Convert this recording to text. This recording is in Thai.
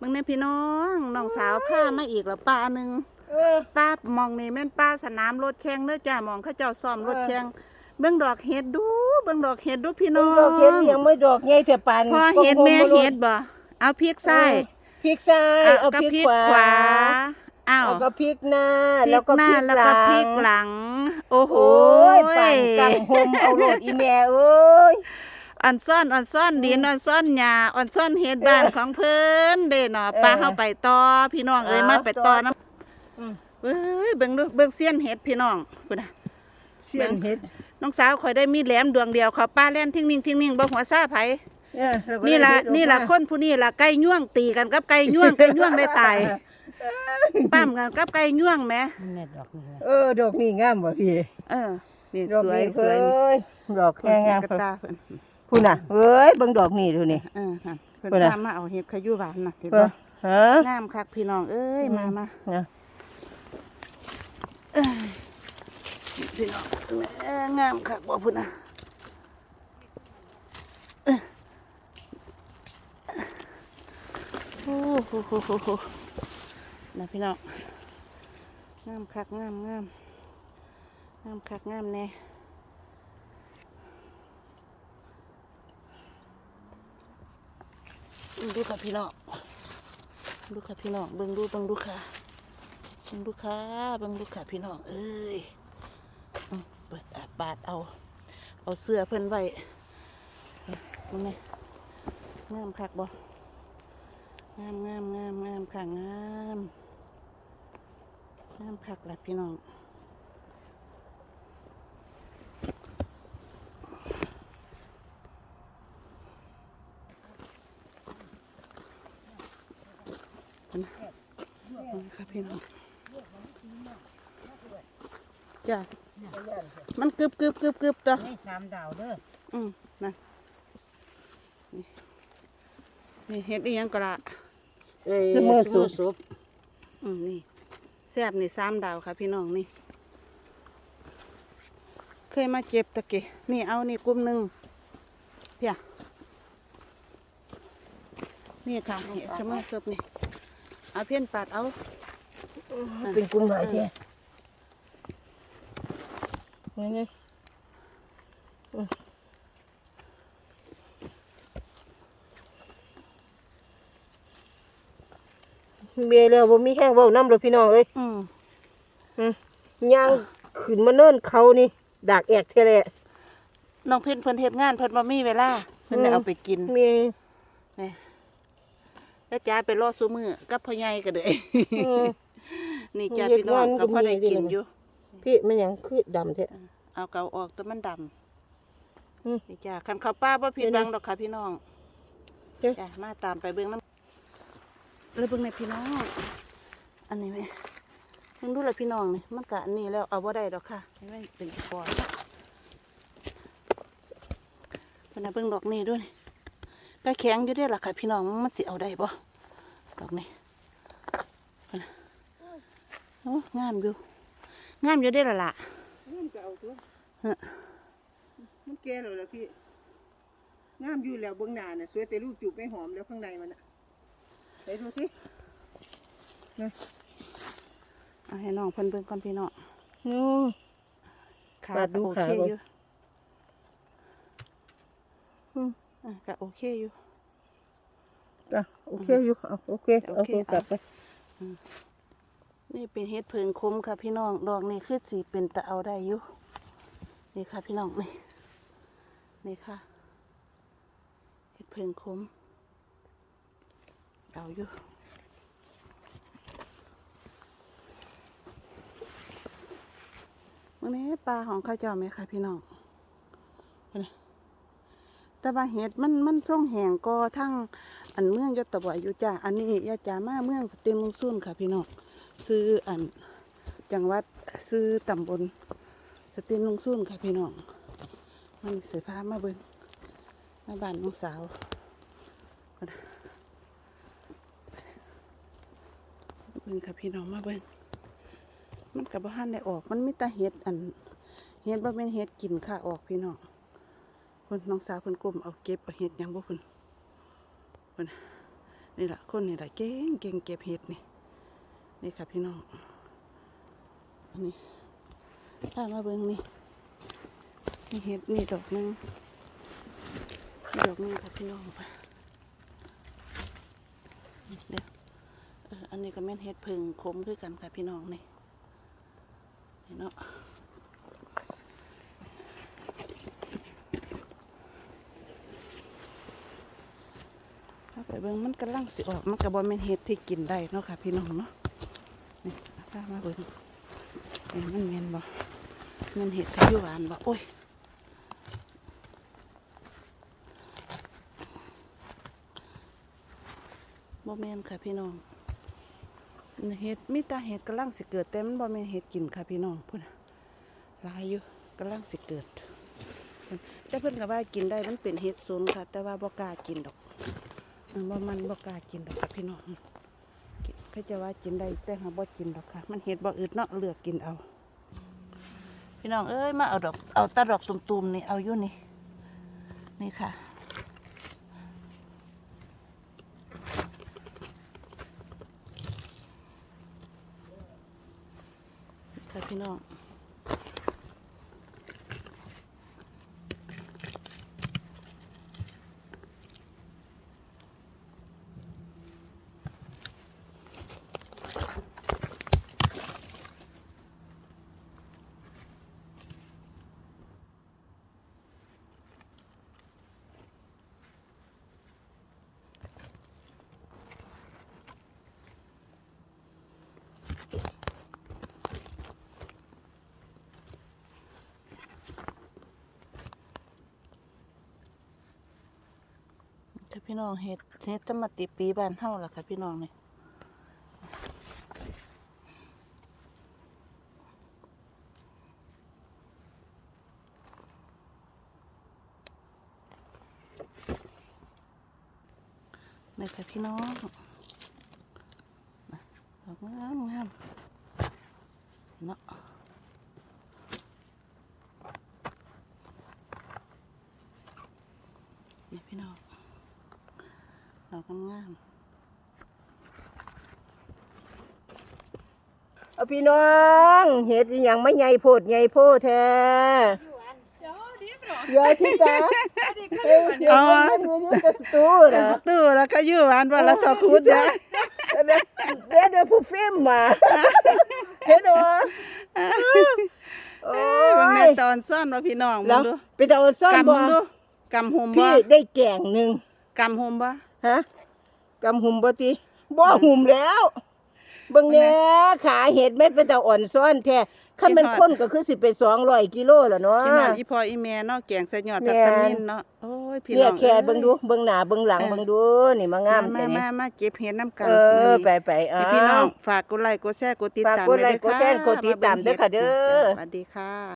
เบิ่งในพี่น้องน้องสาวพามาอีกแล้วป้าหนึงเออป้ามองนี่แม่นป้าสนามรถแข่งเด้อจ้ามองเขาเจ้าซ้อมรถเออแข่งเบิ่งดอกเห็ดดูเบิ่งดอกเห็ดดูพี่น้น้อองงดอกเห็ดยังไม่ดอกใหญ่แต่ปานพอเห็ดแม่เห็ดบ่เอาพริกใส่พริกซ้ายเอาเอากับพริกพริกขวาขวาอ้าวเอาก็พริกหน้าพริแล้วกก็หพน้าริกแล้วหก็ลังพริกหลัง โอ้โหโอ้ยปั่นกังหมเอาโหลดอีแม่เอ้ย อ่อนซ่อนอ่อนซ่อนดินอ่อนซ่อนหญ้าอ่อนซ่อนเฮ็ดบ้านของเพิ่นเด้เนาะเออป้าเฮาไปต่อพี่น้องเอ้ยเอามาไปต่อต่อนํอืมเอ้ยเบิ่งดูเบิ่งเสี้ยนเฮ็ดพี่น้องพุ่นน่ะเสียนเห็ดน้องสาวข่อยได้มีดแหลมดวงเดียวเขาป้าแล่นทิ้งนิ่งทิ้งนิ่งบ่หัวซาไผเออแล้วก็นี่ล่ะได้เห็ดออกนี่ล่ะมาคนผู้นี้ล่ะไก่ย่วงตีกันกับไก่ย่วงไก่ย่วงได้ตายปั้มกันกับไก่ย่วงแหมมันแน่ดอกนี่แหละเออดอกนี่งามบ่พี่เออนี่ดอกสวยนี่สวยเอ้ยดอกแค่งามกระตาเพิ่น พุ่นน่ะเอ้ยเบิ่งดอกนี่ดูนี่เออนั่นเพิ่นเพิ่นน่ะพามาเอาเห็ดขยุหวานน่ะเห็นเอบ่อฮะงามคักพี่น้องเอ้ยมามาเนี่ยพี่น้องเอ้องามคักบ่พุ่นน่ะเอ้อโอ้โหโหโหโหนะพี่น้องงามคักงามงามงามคักงามแน่ ดูค่ะพี่น้องดูค่ะพี่น้องเบิ่งดูเบิ่งดูค่ะเบิ่งดูค่ะเบิ่งดูค่ะพี่น้องเอ้ยเปิดอาปาดเอา เอาเสื้อเพิ่นไว้มึงไงงามคักบ่งามงามงามงามค่ะงามงามคักแหละพี่น้องนี่ค่ะ พี่น้องจ้ะมันกึบกึบกึบกึบตัวนี่สามดาวเด้ออืมนั่นนี่นี่เห็ดอีหยังก็ละเอ้ยเสมอสุสุบอืมนี่แซ่บนี่สามดาวค่ะ พี่น้องนี่ เคยมาเจ็บตะกี้นี่เอานี่กลุ่มหนึ่งเพียนี่ค่ะเห็ดสมอซบนี่เอาเพี้ยนปาดเอา เป็นกลุ่มหลายแท้นี่นี่อืมเมียแล้วบ่มีแห้งเว้าน้ำเลยพี่น้องเอ้ยอืมย่างขึ้นมาเนิ่นเขานี่ดากแอกเท่แหละน้องเพิ่นเพิ่นเฮ็ดงานเพิ่นบ่มีเวลาเพิ่นได้อืมเอาไปกินเมียนี่แล้วจ้าไปรอซูมือกับพ่อใหญ่ก็เด้ออืม นี่จ้าเฮ็ดพี่น้องงานก็พอได้ก็มีกินเด้ออยู่ พี่มันหยังคือดำแท้เอาเกาออกแต่มันดำอืมนี่จ้าคันข้าวป้าบ่ผิดเดี๋ยวหวังนะดอกค่ะพี่น้องเด้อจ้ามาตามไปเบิ่งน้ำเลยเบิ่งในพี่น้อง อันนี้ไหมเบิ่งดูเลยพี่น้องนี่มันกะอันนี้แล้วเอาบ่ได้ดอกค่ะให้มันเป็นก้อนเพิ่นน่ะเบิ่งดอกนี้ด้วยก็แข็งอยู่เด้อล่ะค่ะพี่น้องมันสิเอาได้บ่ดอกนี้เพิ่นน่ะ โอ้งามอยู่ งามอยู่เด้อล่ะล่ะมันก็เอาตัวฮะมันแก่แล้วล่ะพี่ งามอยู่แล้วเบื้องหน้าน่ะสวยแต่ลูกจูบไม่หอมแล้วข้างในมันน่ะไปดูสิเอาให้น้องเพิ่นเบิ่งก่อนพี่น้องโอ้ขาปาดดูโอขาเคก่อนอยู่อืมอะก็โอเคอยู่อะโอเคอยู่เอาโอเค โอเอาเคตัวกลับไป นี่เป็นเฮ็ดเพิงคุ้มค่ะพี่น้อง ดอกนี้คือสีเป็นตะเอาได้อยู่ นี่ค่ะพี่น้องนี่ นี่ค่ะ เฮ็ดเพิงคุ้ม เอาอยู่วันนี้ปลาของข้าเจ้าไหมคะพี่น้องเพิ่นน่ะแต่ว่าเห็ดมันมันส่งแหงก็ทั้งอันเมืองยศตะบอยอยู่จ้า อันนี้ยาจามาเมืองสเต็มมุงซุ่นค่ะพี่น้อง ซื้ออันจังหวัดซื้อตำบลสต็มมุงซุนค่ะพี่น้องมันเสือผ้ามาเบิ่งมาบ้านน้องสาวเพิ่นเบิ่งค่ะพี่น้องมาเบิ่งมันกับบ้านได้ออก มันมีแต่เห็ดอันเห็ดบ่เป็นเห็ดกินค่ะออกพี่น้องคนน้องสาวเพิ่นกลุ่มเอาเก็บเอาเห็ดยังบ่เพิ่นเพิ่นในนี่แหละคนนี่แหละเก่งเก่งเก็บเห็ดนี่ นี่ค่ะพี่น้องอันนี้พามาเบิ่งนี่นี่เห็ดนี่ดอกนึงดอกนึงค่ะพี่น้องเดี๋ยวอันนี้ก็แม่นเห็ดผึ่งขมคือกันค่ะพี่น้องนี่นี่เนาะเอาไปเบิ่งมันกำลังสิออก มันกระบอแม่นเห็ดที่กินได้เนาะค่ะพี่น้องเนาะ นี่เอามาเบิ่งนี่มันแม่นบ่แมันเห็ดขยุหวานบ่โอ้ยบ่แม่นค่ะพี่น้องเห็ดมีแต่เห็ดกำลังสิเกิดแต่มันบ่แม่นเห็ดกินค่ะพี่น้องพุ่นน่ะหลายอยู่กำลังสิเกิด แต่เพิ่นก็ว่ากินได้มันเป็นเห็ดซุนค่ะ แต่ว่าบ่กล้ากินดอกมันบ่มันบ่กล้ากินดอกค่ะพี่น้อง เขาจะว่ากินได้แต่หาบ่กินดอกค่ะ มันเห็ดบ่อึดเนาะเลือกกินเอา พี่น้องเอ้ยมาเอาดอกเอาตะดอกตุ่มๆนี่เอาอยู่นี่นี่ค่ะค่ะพี่น้อง ถ้าพี่น้องเฮ็ดเฮ็ดจะมาติปีบ้านเฮาล่ะค่ะพี่น้องเนี่นี่ค่ะพี่น้องดอกงามงาม เนาะนี่พี่น้องดอกงามเอาพี่น้องเห็ดอหยังไม่ใหญ่โพดใหญ่โพดแท้เยอะที่จ้าเอ้ยเดี๋ยวคนมันอยู่กับสตูๆนะสตูแล้วก็อยู่หวานว่าละทอคุดนะเดี๋ยวเดี๋ยวเดี๋ยวผู้ฟิล์มมา เห็นบ่โอ้บางแม่ยตอนซ่อนว่าพี่น้องแล้มึวงดูไปตะอนซ่อนกำบ่หุมดูกำหุมบ่พี่ได้แกงหนึ่งกำหุมบ่ ฮะกำหุ่มบ่ติบ่หุ่มแล้วเบิ่งแหน่ขาเห็ดไม่เป็นตะอ่อนซ่อนแท้คันมันข้นก็คือสิเป็น200กิโลแล้วเนาะกินน้ำอีพออีแม่เนาะแกงใส่ยอดแม่ผักนตะมินเนาะโอ้ย พี่เนี่น้ยองแค่เบิ่งดูเบิ่งหน้าเบิ่งหลังเออเบิ่งดูนี่มางามมาแต่นี่มามาเก็บเห็ดน้ำกันเออมื้ไปนี้ไปๆอ่าให้พี่น้องฝากกดไลค์กดแชร์กดติดฝากตามกดไลค์ว้กดแชร์กดติดตามบิ่งด้วยค่ะเด้อ สวัสดีค่ะ